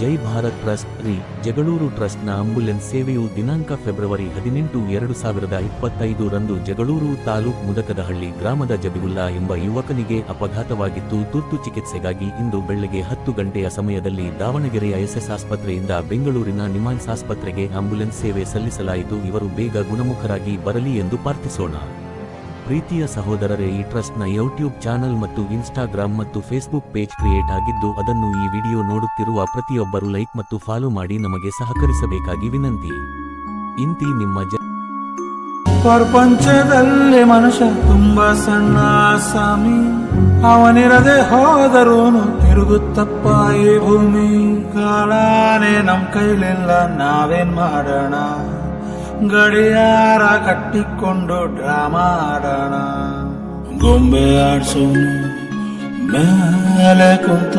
ಜೈ Bharat trust ರಿ ಜಗಳೂರು ಟ್ರಸ್ಟ್ನ ambulance ಸೇವೆಯು ದಿನಾಂಕ ಫೆಬ್ರವರಿ ಹದಿನೆಂಟು ಎರಡು ಸಾವಿರದ ಇಪ್ಪತ್ತೈದು ರಂದು ಜಗಳೂರು ತಾಲೂಕ್ ಮುದಕದಹಳ್ಳಿ ಗ್ರಾಮದ ಜಬಿಗುಲ್ಲಾ ಎಂಬ ಯುವಕನಿಗೆ ಅಪಘಾತವಾಗಿದ್ದು ತುರ್ತು ಚಿಕಿತ್ಸೆಗಾಗಿ ಇಂದು ಬೆಳಗ್ಗೆ ಹತ್ತು ಗಂಟೆಯ ಸಮಯದಲ್ಲಿ ದಾವಣಗೆರೆಯ ಎಸ್ಎಸ್ ಆಸ್ಪತ್ರೆಯಿಂದ ಬೆಂಗಳೂರಿನ ನಿಮಾನ್ಸ್ ಆಸ್ಪತ್ರೆಗೆ ಆಂಬ್ಯುಲೆನ್ಸ್ ಸೇವೆ ಸಲ್ಲಿಸಲಾಯಿತು. ಇವರು ಬೇಗ ಗುಣಮುಖರಾಗಿ ಬರಲಿ ಎಂದು ಪ್ರಾರ್ಥಿಸೋಣ. ಪ್ರೀತಿಯ ಸಹೋದರರೇ, ಈ ಟ್ರಸ್ಟ್ನ ಯೂಟ್ಯೂಬ್ ಚಾನಲ್ ಮತ್ತು ಇನ್ಸ್ಟಾಗ್ರಾಮ್ ಮತ್ತು ಫೇಸ್ಬುಕ್ ಪೇಜ್ ಕ್ರಿಯೇಟ್ ಆಗಿದ್ದು, ಅದನ್ನು ಈ ವಿಡಿಯೋ ನೋಡುತ್ತಿರುವ ಪ್ರತಿಯೊಬ್ಬರು ಲೈಕ್ ಮತ್ತು ಫಾಲೋ ಮಾಡಿ ನಮಗೆ ಸಹಕರಿಸಬೇಕಾಗಿ ವಿನಂತಿ. ಇಂತಿ ನಿಮ್ಮ ಪ್ರಪಂಚದಲ್ಲಿ ಮನುಷ್ಯ ತುಂಬಾ ಸಣ್ಣ ಸ್ವಾಮಿ. ಅವನಿರದೆ ಹೋದರೂನು ತಿರುಗುತ್ತಪ್ಪ ಈ ಭೂಮಿ. ಕಾಳಾನೆ ನಮ್ ಕೈಲಿಲ್ಲ, ನಾವೇನ್ ಮಾಡೋಣ? ಗಡಿಯಾರ ಕಟ್ಟಿಕೊಂಡು ಡ್ರಾಮಾ ಆಡೋಣ ಗೊಂಬೆ ಆಡ್ಸೋನು ಮೇಲೆ ಕುಂತು